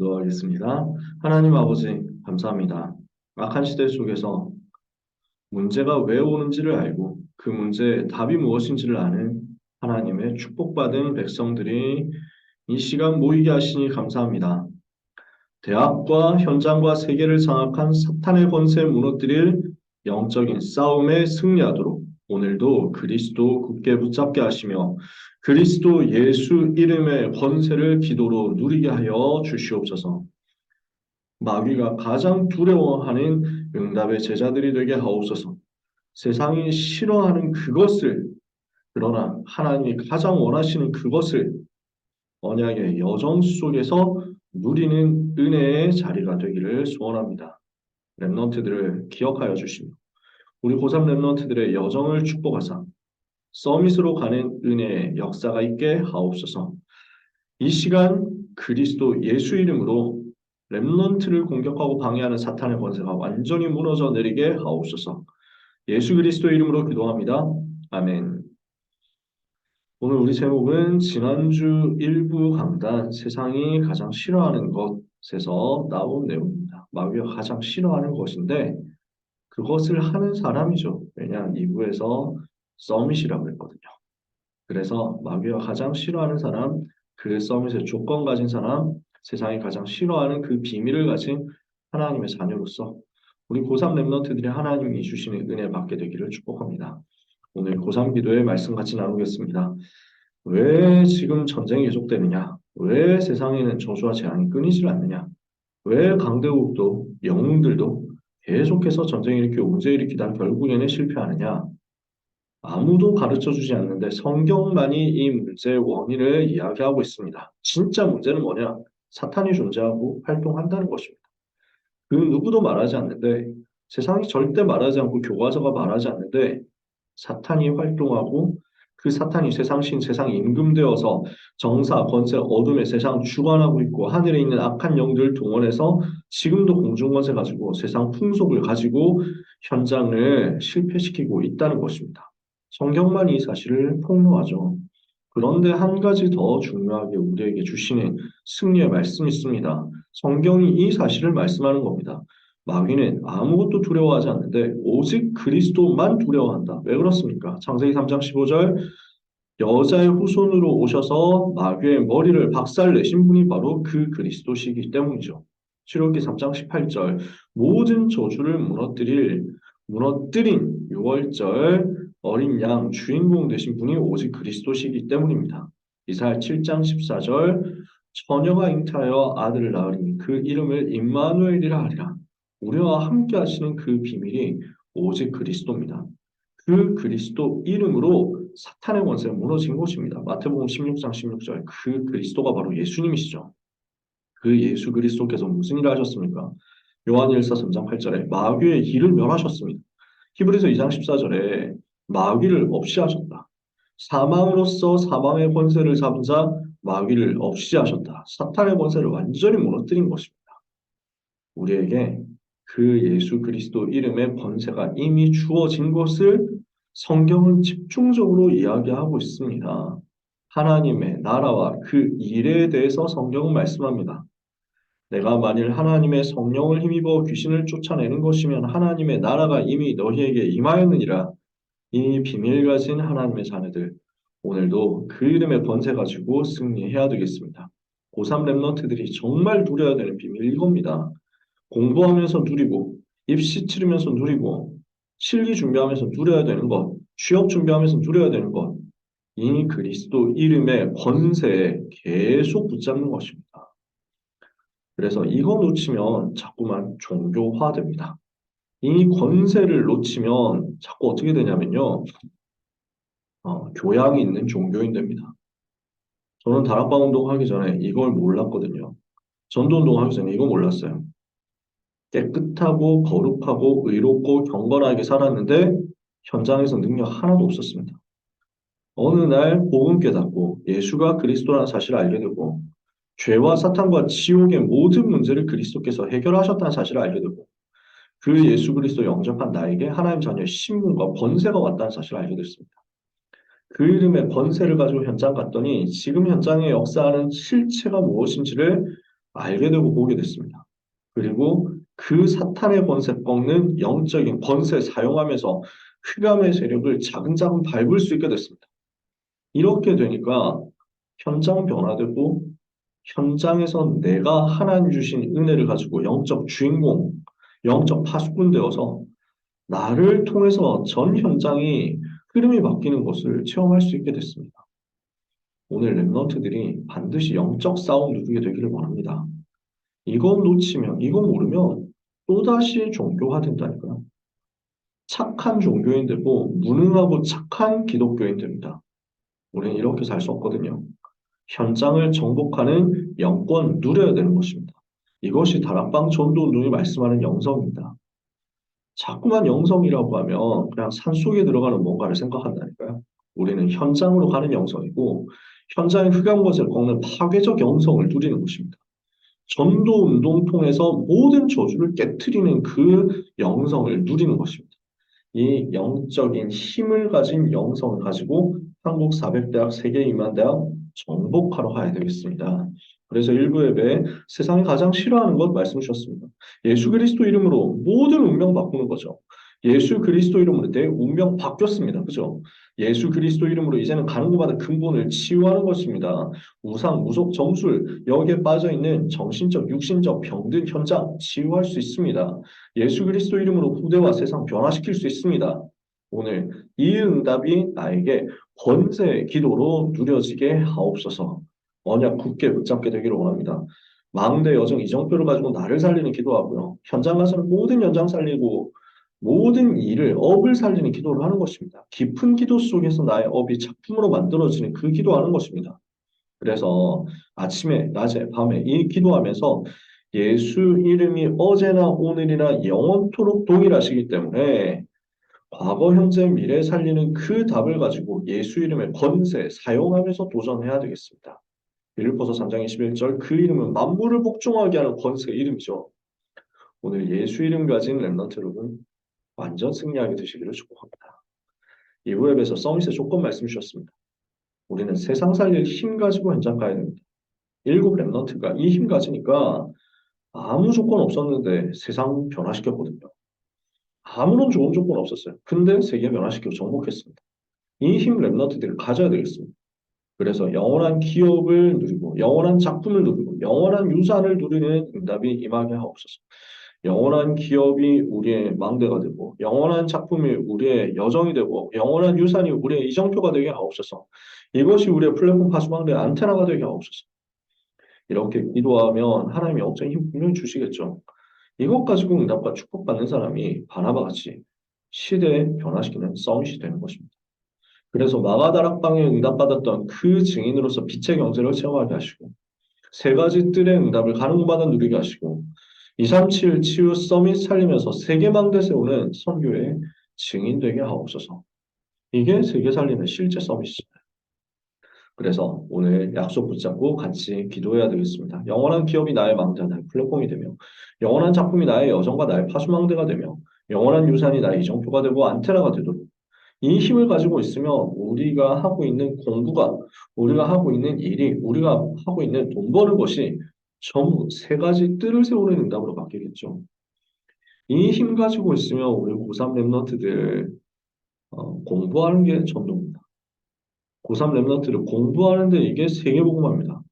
기도하겠습니다. 하나님 아버지, 감사합니다. 악한 시대 속에서 문제가 왜 오는지를 알고 그 문제의 답이 무엇인지를 아는 하나님의 축복받은 백성들이 이 시간 모이게 하시니 감사합니다. 대학과 현장과 세계를 장악한 사탄의 권세 무너뜨릴 영적인 싸움에 승리하도록 오늘도 그리스도 굳게 붙잡게 하시며 그리스도 예수 이름의 권세를 기도로 누리게 하여 주시옵소서. 마귀가 가장 두려워하는 응답의 제자들이 되게 하옵소서. 세상이 싫어하는 그것을 그러나 하나님이 가장 원하시는 그것을 언약의 여정 속에서 누리는 은혜의 자리가 되기를 소원합니다. 랩런트들을 기억하여 주시며 우리 고3 랩런트들의 여정을 축복하사 서밋으로 가는 은혜의 역사가 있게 하옵소서. 이 시간 그리스도 예수 이름으로 렘넌트를 공격하고 방해하는 사탄의 권세가 완전히 무너져 내리게 하옵소서. 예수 그리스도 이름으로 기도합니다. 아멘. 오늘 우리 제목은 지난주 일부 강단 세상이 가장 싫어하는 것에서 나온 내용입니다. 마귀가 가장 싫어하는 것인데 그것을 하는 사람이죠. 왜냐 2부에서 서밋이라고 했거든요. 그래서 마귀가 가장 싫어하는 사람, 그 서밋의 조건 가진 사람, 세상이 가장 싫어하는 그 비밀을 가진 하나님의 자녀로서 우리 고3 랩런트들이 하나님이 주시는 은혜 받게 되기를 축복합니다. 오늘 고3 기도의 말씀 같이 나누겠습니다. 왜 지금 전쟁이 계속되느냐? 왜 세상에는 저주와 재앙이 끊이질 않느냐? 왜 강대국도 영웅들도 계속해서 전쟁 일으키고 문제 일으키다 결국에는 실패하느냐? 아무도 가르쳐 주지 않는데 성경만이 이 문제의 원인을 이야기하고 있습니다. 진짜 문제는 뭐냐? 사탄이 존재하고 활동한다는 것입니다. 그 누구도 말하지 않는데 세상이 절대 말하지 않고 교과서가 말하지 않는데 사탄이 활동하고 그 사탄이 세상신 세상 임금되어서 정사 권세 어둠의 세상 주관하고 있고 하늘에 있는 악한 영들 동원해서 지금도 공중 권세 가지고 세상 풍속을 가지고 현장을 실패시키고 있다는 것입니다. 성경만 이 사실을 폭로하죠. 그런데 한 가지 더 중요하게 우리에게 주시는 승리의 말씀이 있습니다. 성경이 이 사실을 말씀하는 겁니다. 마귀는 아무것도 두려워하지 않는데 오직 그리스도만 두려워한다. 왜 그렇습니까? 창세기 3장 15절 여자의 후손으로 오셔서 마귀의 머리를 박살내신 분이 바로 그 그리스도시기 때문이죠. 출애굽기 3장 18절 모든 저주를 무너뜨릴 무너뜨린 6월절 어린 양 주인공 되신 분이 오직 그리스도시기 때문입니다. 이사야 7장 14절 처녀가 잉타하여 아들을 낳으리니 그 이름을 임마누엘이라 하리라. 우리와 함께 하시는 그 비밀이 오직 그리스도입니다. 그 그리스도 이름으로 사탄의 권세가 무너진 것입니다. 마태복음 16장 16절 그 그리스도가 바로 예수님이시죠. 그 예수 그리스도께서 무슨 일을 하셨습니까? 요한일서 3장 8절에 마귀의 일을 멸하셨습니다. 히브리서 2장 14절에 마귀를 없이 하셨다. 사망으로서 사망의 권세를 잡은 자 마귀를 없이 하셨다. 사탄의 권세를 완전히 무너뜨린 것입니다. 우리에게 그 예수 그리스도 이름의 권세가 이미 주어진 것을 성경은 집중적으로 이야기하고 있습니다. 하나님의 나라와 그 일에 대해서 성경은 말씀합니다. 내가 만일 하나님의 성령을 힘입어 귀신을 쫓아내는 것이면 하나님의 나라가 이미 너희에게 임하였느니라. 이 비밀 가진 하나님의 자녀들 오늘도 그 이름의 권세 가지고 승리해야 되겠습니다. 고3 랩런트들이 정말 누려야 되는 비밀 이겁니다. 공부하면서 누리고 입시 치르면서 누리고 실기 준비하면서 누려야 되는 것, 취업 준비하면서 누려야 되는 것, 이 그리스도 이름의 권세에 계속 붙잡는 것입니다. 그래서 이거 놓치면 자꾸만 종교화됩니다. 이 권세를 놓치면 자꾸 어떻게 되냐면요. 어, 교양이 있는 종교인 됩니다. 저는 다락방 운동 하기 전에 이걸 몰랐거든요. 전도 운동 하기 전에 이거 몰랐어요. 깨끗하고 거룩하고 의롭고 경건하게 살았는데 현장에서 능력 하나도 없었습니다. 어느 날 복음 깨닫고 예수가 그리스도라는 사실을 알게 되고 죄와 사탄과 지옥의 모든 문제를 그리스도께서 해결하셨다는 사실을 알게 되고 그 예수 그리스도 영접한 나에게 하나님 자녀의 신분과 번세가 왔다는 사실을 알게 됐습니다. 그 이름의 번세를 가지고 현장 갔더니 지금 현장에 역사하는 실체가 무엇인지를 알게 되고 보게 됐습니다. 그리고 그 사탄의 권세 꺾는 영적인 권세 사용하면서 흑암의 세력을 차근차근 밟을 수 있게 됐습니다. 이렇게 되니까 현장 변화되고 현장에서 내가 하나님 주신 은혜를 가지고 영적 주인공, 영적 파수꾼 되어서 나를 통해서 전 현장이 흐름이 바뀌는 것을 체험할 수 있게 됐습니다. 오늘 랩런트들이 반드시 영적 싸움 누리게 되기를 원합니다. 이거 놓치면, 이거 모르면 또다시 종교화된다니까요. 착한 종교인 되고 무능하고 착한 기독교인 됩니다. 우리는 이렇게 살 수 없거든요. 현장을 정복하는 영권 누려야 되는 것입니다. 이것이 다락방 전도운동이 말씀하는 영성입니다. 자꾸만 영성이라고 하면 그냥 산속에 들어가는 뭔가를 생각한다니까요. 우리는 현장으로 가는 영성이고 현장의 흑암 것을 꺾는 파괴적 영성을 누리는 것입니다. 전도 운동 통해서 모든 저주를 깨뜨리는 그 영성을 누리는 것입니다. 이 영적인 힘을 가진 영성을 가지고 한국 400대학 세계 이만대학 정복하러 가야 되겠습니다. 그래서 일부 예배 세상이 가장 싫어하는 것 말씀 주셨습니다. 예수 그리스도 이름으로 모든 운명 바꾸는 거죠. 예수 그리스도 이름으로 내 운명 바뀌었습니다. 그죠? 예수 그리스도 이름으로 이제는 가는 곳마다 근본을 치유하는 것입니다. 우상, 무속, 점술 여기에 빠져 있는 정신적, 육신적 병든 현장 치유할 수 있습니다. 예수 그리스도 이름으로 후대와 세상 변화시킬 수 있습니다. 오늘 이 응답이 나에게 권세의 기도로 누려지게 하옵소서. 언약 굳게 붙잡게 되기를 원합니다. 망대 여정 이정표를 가지고 나를 살리는 기도하고요. 현장 가서는 모든 현장 살리고 모든 일을 업을 살리는 기도를 하는 것입니다. 깊은 기도 속에서 나의 업이 작품으로 만들어지는 그 기도하는 것입니다. 그래서 아침에, 낮에, 밤에 이 기도하면서 예수 이름이 어제나 오늘이나 영원토록 동일하시기 때문에 과거, 현재, 미래 살리는 그 답을 가지고 예수 이름의 권세 사용하면서 도전해야 되겠습니다. 빌립보서 3장 21절 그 이름은 만물을 복종하게 하는 권세의 이름이죠. 오늘 예수 이름 가진 랩런트 여러분 완전 승리하게 되시기를 축복합니다. 이후에서 서밋의 조건 말씀 주셨습니다. 우리는 세상 살릴 힘 가지고 현장 가야 됩니다. 일곱 랩런트가 이 힘 가지니까 아무 조건 없었는데 세상 변화시켰거든요. 아무런 좋은 조건 없었어요. 근데 세계 변화시키고 정복했습니다. 이 힘 랩런트들을 가져야 되겠습니다. 그래서 영원한 기업을 누리고 영원한 작품을 누리고 영원한 유산을 누리는 응답이 임하게 하옵소서. 영원한 기업이 우리의 망대가 되고 영원한 작품이 우리의 여정이 되고 영원한 유산이 우리의 이정표가 되게 하옵소서. 이것이 우리의 플랫폼 파수망대의 안테나가 되게 하옵소서. 이렇게 기도하면 하나님이 엄청 힘 분명히 주시겠죠. 이것 가지고 응답과 축복받는 사람이 바나바 같이 시대에 변화시키는 썸밋이 되는 것입니다. 그래서 마가다락방에 응답받았던 그 증인으로서 빛의 경제를 체험하게 하시고 세 가지 뜰의 응답을 가는 곳마다 누리게 하시고 237 치유 서밋 살리면서 세계망대 세우는 선교의 증인 되게 하옵소서. 이게 세계 살리는 실제 서밋입니다. 그래서 오늘 약속 붙잡고 같이 기도해야 되겠습니다. 영원한 기업이 나의 망대와 나의 플랫폼이 되며 영원한 작품이 나의 여정과 나의 파수망대가 되며 영원한 유산이 나의 이정표가 되고 안테나가 되도록 이 힘을 가지고 있으면 우리가 하고 있는 공부가 우리가 하고 있는 일이 우리가 하고 있는 돈 버는 것이 전부 세 가지 뜰을 세우는 응답으로 바뀌겠죠. 이 힘 가지고 있으면 우리 고3 랩런트들 어, 공부하는 게 전도입니다. 고3 랩런트를 공부하는데 이게 세계복음화입니다.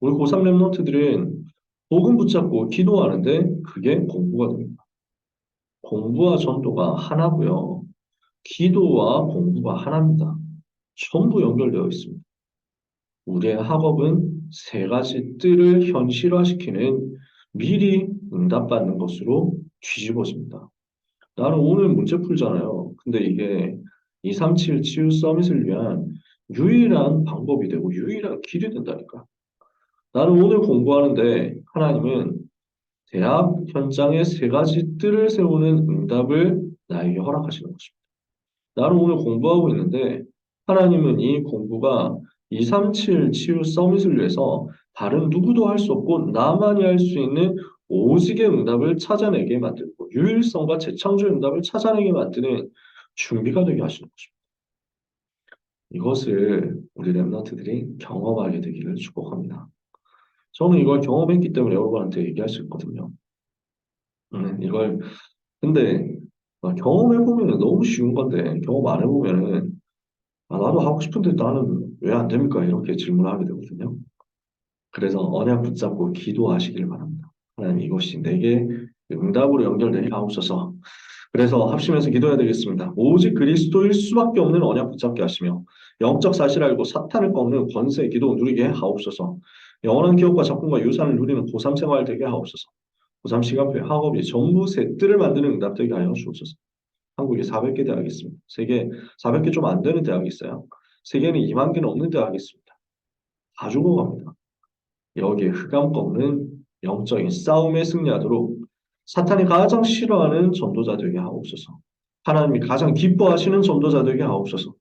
우리 고3 랩런트들은 복음 붙잡고 기도하는데 그게 공부가 됩니다. 공부와 전도가 하나고요. 기도와 공부가 하나입니다. 전부 연결되어 있습니다. 우리의 학업은 세 가지 뜰을 현실화시키는 미리 응답받는 것으로 뒤집어집니다. 나는 오늘 문제 풀잖아요. 근데 이게 237 치유 서밋을 위한 유일한 방법이 되고 유일한 길이 된다니까. 나는 오늘 공부하는데 하나님은 대학 현장에 세 가지 뜰을 세우는 응답을 나에게 허락하시는 것입니다. 나는 오늘 공부하고 있는데 하나님은 이 공부가 237 치유 서밋을 위해서 다른 누구도 할 수 없고 나만이 할 수 있는 오직의 응답을 찾아내게 만들고 유일성과 재창조 응답을 찾아내게 만드는 준비가 되게 하시는 것입니다. 이것을 우리 랩너트들이 경험하게 되기를 축복합니다. 저는 이걸 경험했기 때문에 여러분한테 얘기할 수 있거든요. 음, 이걸 근데 아, 경험해보면 너무 쉬운 건데 경험 안 해보면은 아, 나도 하고 싶은데 나는 왜 안 됩니까? 이렇게 질문하게 되거든요. 그래서 언약 붙잡고 기도하시길 바랍니다. 하나님 이것이 내게 응답으로 연결되게 하옵소서. 그래서 합심해서 기도해야 되겠습니다. 오직 그리스도일 수밖에 없는 언약 붙잡게 하시며 영적 사실 알고 사탄을 꺾는 권세 기도 누리게 하옵소서. 영원한 기업과 작품과 유산을 누리는 고3 생활 되게 하옵소서. 고3 시간표에 학업이 전부 셋들을 만드는 응답 되게 하여 주옵소서. 한국에 400개 대학이 있습니다. 세계 400개 좀 안 되는 대학이 있어요. 세계는 2만 개는 없는 대학이 있습니다. 다 죽어갑니다. 여기에 흑암 꺾는 영적인 싸움에 승리하도록 사탄이 가장 싫어하는 전도자 되게 하옵소서. 하나님이 가장 기뻐하시는 전도자 되게 하옵소서.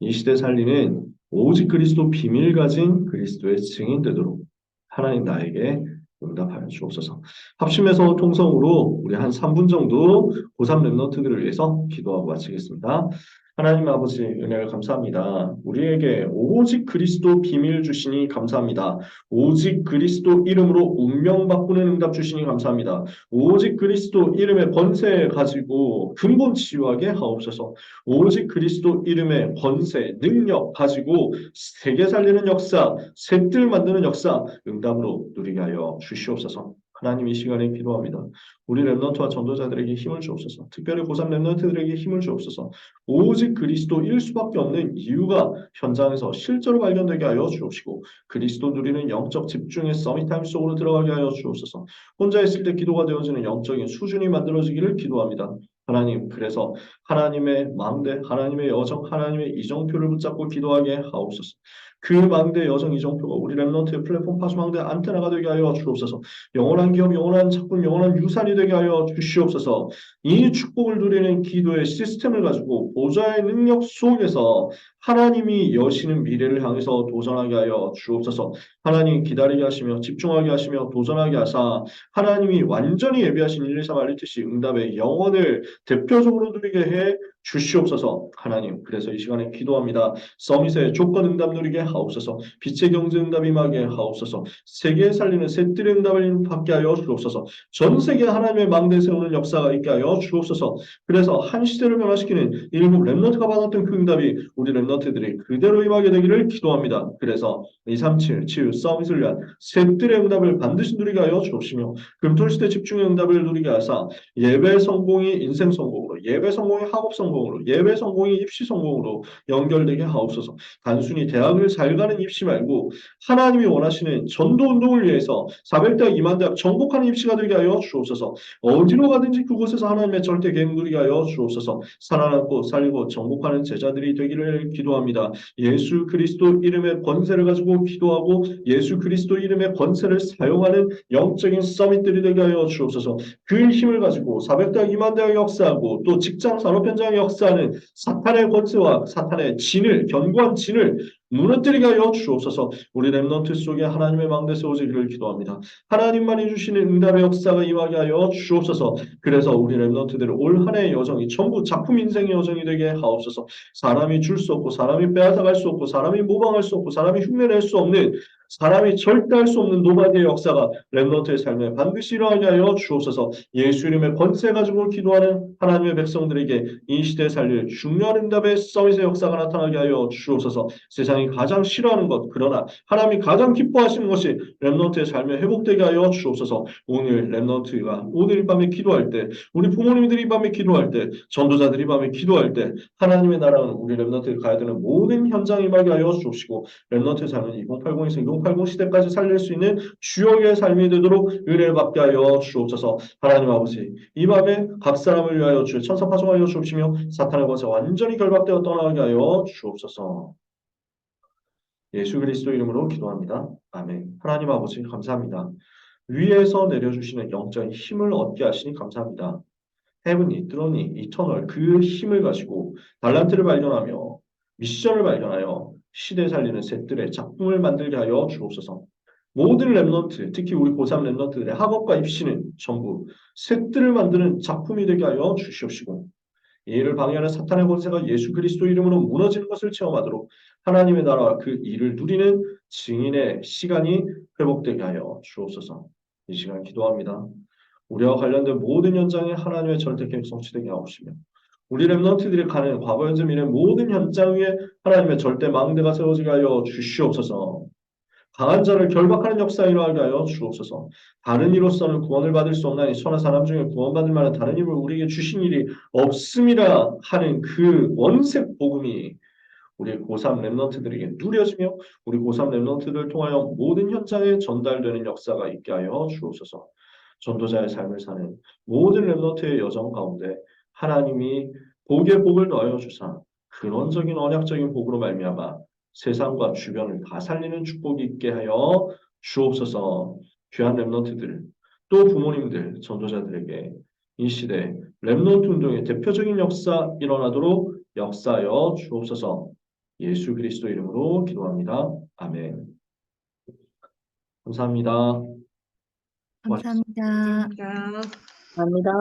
이 시대 살리는 오직 그리스도 비밀 가진 그리스도의 증인 되도록 하나님 나에게 응답하여 주옵소서. 합심해서 통성으로 우리 한 3분 정도 고3 랩너트들을 위해서 기도하고 마치겠습니다. 하나님 아버지 은혜를 감사합니다. 우리에게 오직 그리스도 비밀 주시니 감사합니다. 오직 그리스도 이름으로 운명 바꾸는 응답 주시니 감사합니다. 오직 그리스도 이름의 권세 가지고 근본 치유하게 하옵소서. 오직 그리스도 이름의 권세, 능력 가지고 세계 살리는 역사, 셋들 만드는 역사 응답으로 누리게 하여 주시옵소서. 하나님 이 시간에 기도합니다. 우리 랩런트와 전도자들에게 힘을 주옵소서. 특별히 고3 랩런트들에게 힘을 주옵소서. 오직 그리스도일 수밖에 없는 이유가 현장에서 실제로 발견되게 하여 주옵시고 그리스도 누리는 영적 집중의 서밋타임 속으로 들어가게 하여 주옵소서. 혼자 있을 때 기도가 되어지는 영적인 수준이 만들어지기를 기도합니다. 하나님 그래서 하나님의 망대, 하나님의 여정, 하나님의 이정표를 붙잡고 기도하게 하옵소서. 그 망대 여정 이정표가 우리 랩런트의 플랫폼 파수 망대 안테나가 되게 하여 주옵소서. 영원한 기업, 영원한 작품, 영원한 유산이 되게 하여 주시옵소서. 이 축복을 누리는 기도의 시스템을 가지고 보좌의 능력 속에서 하나님이 여시는 미래를 향해서 도전하게 하여 주옵소서. 하나님 기다리게 하시며 집중하게 하시며 도전하게 하사 하나님이 완전히 예비하신 1, 2, 3 알리트시 응답의 영혼을 대표적으로 누리게 해 주시옵소서. 하나님 그래서 이 시간에 기도합니다. 서밋의 조건 응답 누리게 하옵소서. 빛의 경제 응답 임하게 하옵소서. 세계에 살리는 셋들의 응답을 받게 하여 주옵소서. 전 세계 하나님의 망대 세우는 역사가 있게 하여 주옵소서. 그래서 한 시대를 변화시키는 일곱 랩너트가 받았던 그 응답이 우리 랩너트들이 그대로 임하게 되기를 기도합니다. 그래서 237 치유 서밋을 위한 셋들의 응답을 반드시 누리게 하여 주옵시며 금토시대 집중의 응답을 누리게 하사 예배 성공이 인생 성공으로 예배 성공이 학업 성공으로 예배 성공이 입시 성공으로 연결되게 하옵소서. 단순히 대학을 잘 가는 입시 말고 하나님이 원하시는 전도 운동을 위해서 400대학 2만 대학 정복하는 입시가 되게 하여 주옵소서. 어디로 가든지 그곳에서 하나님의 절대 계획 누리게 하여 주옵소서. 살아남고 살리고 정복하는 제자들이 되기를 기도합니다. 예수 그리스도 이름의 권세를 가지고 기도하고 예수 그리스도 이름의 권세를 사용하는 영적인 서밋들이 되게 하여 주옵소서. 그 힘을 가지고 400대학 2만 대학 역사하고 또 직장 산업 현장 역사하는 사탄의 권세와 사탄의 진을 견고한 진을 무너뜨리게 하여 주옵소서. 우리 랩넌트 속에 하나님의 망대 세워지기를 기도합니다. 하나님만이 주시는 응답의 역사가 임하게 하여 주옵소서. 그래서 우리 랩넌트들 올 한해의 여정이 전부 작품 인생의 여정이 되게 하옵소서. 사람이 줄 수 없고 사람이 빼앗아갈 수 없고 사람이 모방할 수 없고 사람이 흉내낼 수 없는 사람이 절대 할 수 없는 노바디의 역사가 랩런트의 삶에 반드시 일어나게 하여 주옵소서. 예수 이름의 권세 가지고 기도하는 하나님의 백성들에게 이 시대에 살릴 중요한 응답의 서밋의 역사가 나타나게 하여 주옵소서. 세상이 가장 싫어하는 것 그러나 하나님이 가장 기뻐하시는 것이 랩런트의 삶에 회복되게 하여 주옵소서. 오늘 랩런트가 오늘 이 밤에 기도할 때 우리 부모님들이 이 밤에 기도할 때 전도자들이 이 밤에 기도할 때 하나님의 나라는 우리 랩런트가 가야 되는 모든 현장이 임하게 하여 주옵시고 랩런트의 삶은 2080에서 2080 시대까지 살릴 수 있는 주역의 삶이 되도록 은혜를 받게 하여 주옵소서 하나님 아버지 이 밤에 각 사람을 위하여 주의 천사 파송하여 주옵시며 사탄의 권세 완전히 결박되어 떠나게 하여 주옵소서 예수 그리스도 이름으로 기도합니다. 아멘 하나님 아버지 감사합니다. 위에서 내려주시는 영적인 힘을 얻게 하시니 감사합니다. 헤븐이, 드로니, 이터널 그 힘을 가지고 달란트를 발견하며 미션을 발견하여 시대 살리는 셋들의 작품을 만들게 하여 주옵소서. 모든 랩런트, 특히 우리 고3 랩런트들의 학업과 입시는 전부 셋들을 만드는 작품이 되게 하여 주시옵시고 이 일을 방해하는 사탄의 권세가 예수 그리스도 이름으로 무너지는 것을 체험하도록 하나님의 나라와 그 일을 누리는 증인의 시간이 회복되게 하여 주옵소서. 이 시간 기도합니다. 우리와 관련된 모든 현장에 하나님의 절대 계획 성취되게 하옵시며 우리 랩런트들이 가는 과거 현재 미래 모든 현장 위에 하나님의 절대 망대가 세워지게 하여 주시옵소서. 강한 자를 결박하는 역사 일어나게 하여 주옵소서. 다른 이로서는 구원을 받을 수 없나니 선한 사람 중에 구원받을 만한 다른 힘을 우리에게 주신 일이 없음이라 하는 그 원색 복음이 우리 고3 랩런트들에게 누려지며 우리 고3 랩런트들을 통하여 모든 현장에 전달되는 역사가 있게 하여 주옵소서. 전도자의 삶을 사는 모든 랩런트의 여정 가운데 하나님이 복의 복을 더하여 주사 근원적인 언약적인 복으로 말미암아 세상과 주변을 다 살리는 축복이 있게 하여 주옵소서. 귀한 랩런트들 또 부모님들 전도자들에게 이 시대 랩런트 운동의 대표적인 역사 일어나도록 역사하여 주옵소서. 예수 그리스도 이름으로 기도합니다. 아멘. 감사합니다. 감사합니다. 감사합니다. 감사합니다.